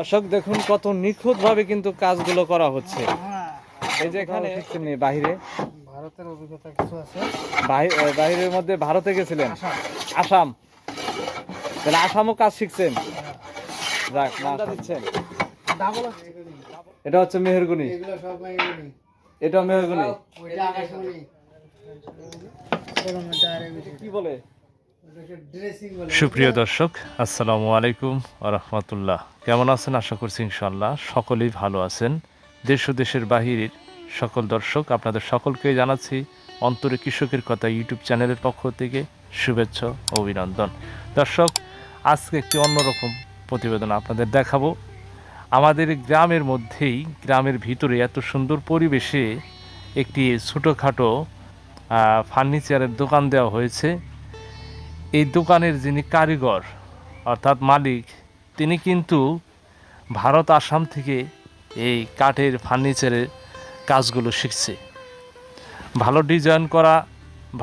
দর্শক দেখুন কত নিখুঁত ভাবে কিন্তু কাজগুলো করা হচ্ছে। এই যে এখানে বাহিরে। ভারতের অভিজ্ঞতা কিছু আছে? বাহিরের মধ্যে ভারতে গেছিলেন? আসাম। তাহলে আসামও কাজ শিখছেন? যাক নামটা দিচ্ছেন। এটা হচ্ছে মেহেরগুনি। এগুলো সব মেয়েগুলি এটা মেহেরগুনি। কি বলে? সুপ্রিয় দর্শক, আসসালামু আলাইকুম রহমতুল্লাহ। কেমন আছেন? আশা করছি ইনশাল্লাহ সকলেই ভালো আছেন। দেশ ও দেশের বাহিরের সকল দর্শক, আপনাদের সকলকে জানাচ্ছি অন্তরে কৃষকের কথা ইউটিউব চ্যানেলের পক্ষ থেকে শুভেচ্ছা অভিনন্দন। দর্শক, আজকে একটি অন্যরকম প্রতিবেদন আপনাদের দেখাবো। আমাদের গ্রামের মধ্যেই, গ্রামের ভিতরে এত সুন্দর পরিবেশে একটি ছোটোখাটো ফার্নিচারের দোকান দেওয়া হয়েছে। এই দোকানের যিনি কারিগর, অর্থাৎ মালিক, তিনি কিন্তু ভারত আসাম থেকে এই কাঠের ফার্নিচারের কাজগুলো শিখছে। ভালো ডিজাইন করা,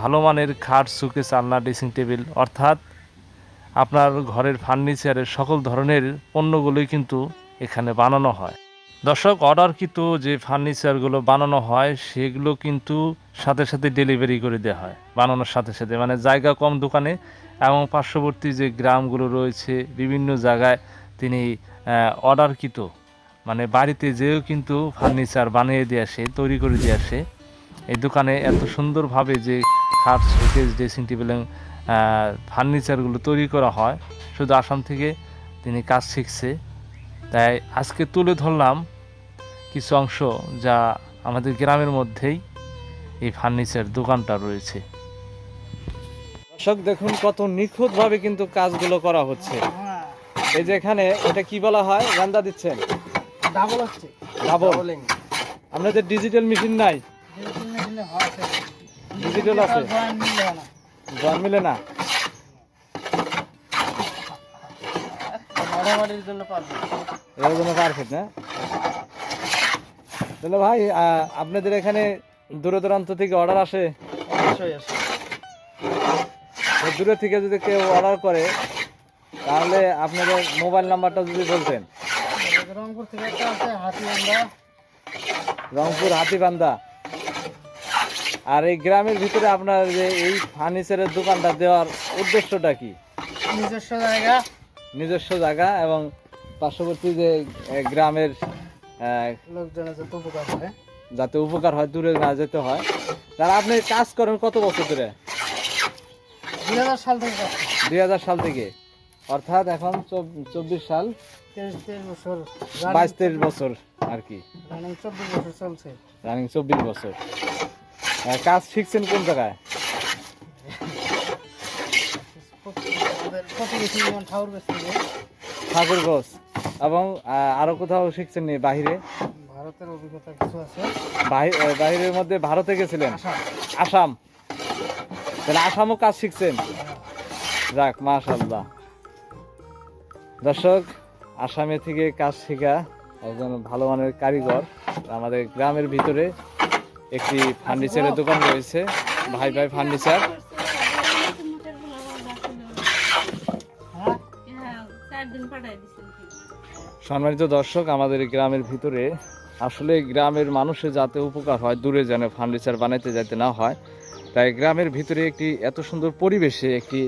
ভালো মানের খাট, সুকেস, আলনা, ড্রেসিং টেবিল, অর্থাৎ আপনার ঘরের ফার্নিচারের সকল ধরনের পণ্যগুলোই কিন্তু এখানে বানানো হয়। দর্শক অর্ডারকৃত যে ফার্নিচারগুলো বানানো হয়, সেগুলো কিন্তু সাথে সাথে ডেলিভারি করে দেওয়া হয়, বানানোর সাথে সাথে। মানে জায়গা কম দোকানে এবং পার্শ্ববর্তী যে গ্রামগুলো রয়েছে, বিভিন্ন জায়গায় তিনি অর্ডারকৃত মানে বাড়িতে যেও কিন্তু ফার্নিচার বানিয়ে দিয়ে আসে, তৈরি করে দিয়ে আসে। এই দোকানে এত সুন্দরভাবে যে খাট, শোকেস, ড্রেসিং টেবিল ফার্নিচারগুলো তৈরি করা হয়, শুধু আসাম থেকে তিনি কাজ শিখছে। তাই আজকে তুলে ধরলাম কিছু অংশ যা আমাদের গ্রামের মধ্যেই এই ফার্নিচার দোকানটা রয়েছে। দর্শক দেখুন কত নিখুঁত ভাবে কিন্তু কাজগুলো করা হচ্ছে। এই যে এখানে এটা কি বলা হয়? গান্দা দিচ্ছেন? ডাবল আছে ডাবল আপনাদের ডিজিটাল মেশিন নাই ড্রেসিং মেশিনে হয় আছে? ডিজিটাল আছে জয়েন মিলে না? জন্য এর জন্য পারফেক্ট না তাহলে ভাই আপনাদের এখানে দূর দূরান্ত থেকে অর্ডার আসে? অবশ্যই দূরে থেকে যদি কেউ অর্ডার করে তাহলে আপনাদের মোবাইল নাম্বারটা যদি বলতেন। রংপুর থেকে একটা আছে হাতিয়ান্দা রংপুর হাতিবান্ধা। আর এই গ্রামের ভিতরে আপনার যে এই ফার্নিচারের দোকানটা দেওয়ার উদ্দেশ্যটা কি? নিজস্ব জায়গা। নিজস্ব জায়গা এবং পার্শ্ববর্তী যে গ্রামের লোকজনের যত উপকার করে যাতে উপকার হয় দূরে না যেতে হয়। তারা আপনি কাজ করেন কত বছর ধরে? দুই হাজার সাল থেকে দুই হাজার সাল থেকে। অর্থাৎ এখন চব- চব্বিশ সাল। বছর। বাইশ তেইশ বছর আর কি। রানিং চব্বিশ বছর চলছে। রানিং চব্বিশ বছর। কাজ শিখছেন কোন জায়গায়? ঠাকুর ঠাকুরগঞ্জ। এবং আরও কোথাও শিখছেন নি বাহিরে? ভারতের অভিজ্ঞতা কিছু আছে? বাহিরের মধ্যে ভারতে গেছিলেন? আসাম। আসাম। তাহলে আসামও কাজ শিখছেন? যাক মাশাল্লাহ দর্শক আসামে থেকে কাজ শেখা একজন ভালো মানের কারিগর। আমাদের গ্রামের ভিতরে একটি ফার্নিচারের দোকান রয়েছে ভাই ভাই ফার্নিচার। সম্মানিত দর্শক, আমাদের গ্রামের ভিতরে আসলে গ্রামের মানুষের যাতে উপকার হয়, দূরে যেন ফার্নিচার বানাইতে যাতে না হয়, তাই গ্রামের ভিতরে একটি এত সুন্দর পরিবেশে একটি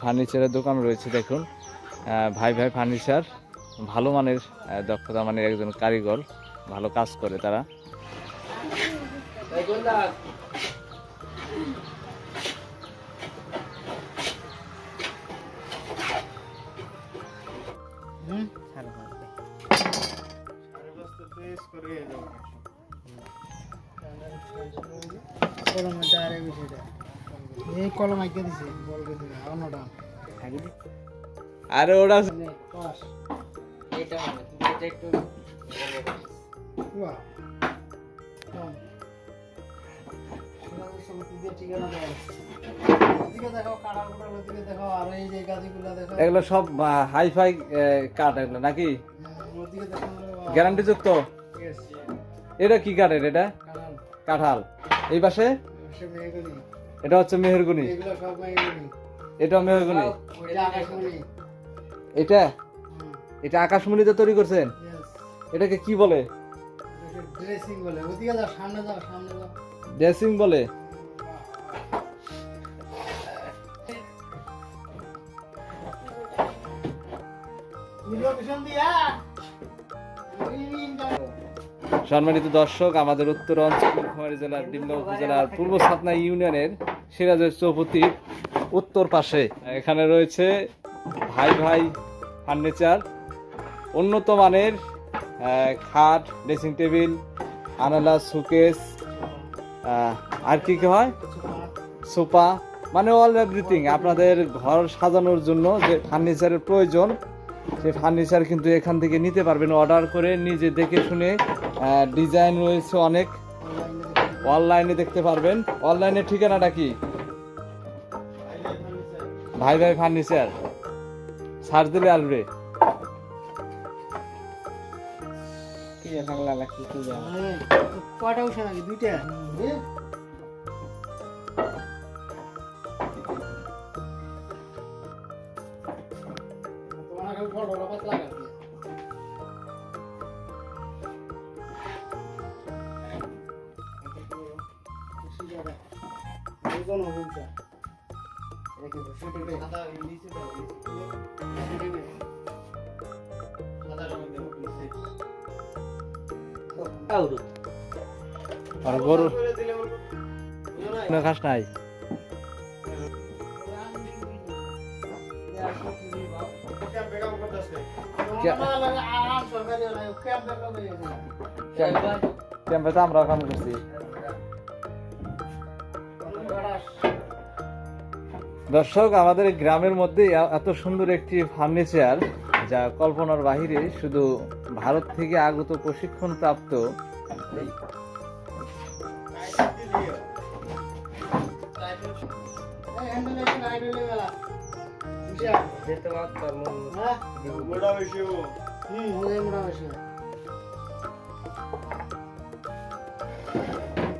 ফার্নিচারের দোকান রয়েছে দেখুন। ভাই ভাই ফার্নিচার ভালো মানের দক্ষতা মানের একজন কারিগর, ভালো কাজ করে তারা। কলম এটা আর এগুলি এটা এই কলম দিছে বল অন্যটা। আরে ওরা মানে পাস। এটা হবে এটা একটু উয়া কম শোনা যাচ্ছে ওদিকে দিয়ে ঠিকানা দেওয়া আছে। ওদিকে দেখাও কাটার কুটার ওদিকে দেখাও আর এই যে গাছগুলা দেখাও এগুলো সব হাই ফাই কাঠ এগুলো নাকি? হুম, গ্যারান্টি যুক্ত এটা কি কাঠের এটা? কাঁঠাল। এই পাশে। এটা হচ্ছে মেহেরগুনি। এটা মেহেরগুনি। এটা এটা? আকাশমণিতে তৈরি করছেন? এটাকে কি বলে? ড্রেসিং বলে। ওদিকে যাও সামনে যাও সামনে যাও। ড্রেসিং বলে? লোকেশন দিয়া। সম্মানিত দর্শক, আমাদের উত্তর অঞ্চল নীলফামারী জেলার ডিমলা উপজেলার পূর্ব সাতনা ইউনিয়নের সিরাজের চৌপতির উত্তর পাশে। এখানে রয়েছে ভাই ভাই ফার্নিচার, উন্নত মানের খাট, ড্রেসিং টেবিল, আনালা, সুকেস আর কি কি হয়? সোফা মানে অল এভরিথিং আপনাদের ঘর সাজানোর জন্য যে ফার্নিচারের প্রয়োজন সেই ফার্নিচার কিন্তু এখান থেকে নিতে পারবেন। অর্ডার করে নিজে দেখে শুনে ডিজাইন রয়েছে অনেক। অনলাইনে দেখতে পারবেন। অনলাইনের ঠিকানাটা কি? ভাই ভাই ফার্নিচার সার্চ দিলে আসবে। কয়টা ওজন হবে? নিচে। আর গরু খাস নাই। ক্যাম্পে তো আমরা কাম করছি। দর্শক আমাদের গ্রামের মধ্যে এ- এত সুন্দর একটি ফার্নিচার যা কল্পনার বাহিরে শুধু ভারত থেকে আগত প্রশিক্ষণ প্রাপ্ত যেতে পারতাম হ্যাঁ? ওদের মোটামুটি।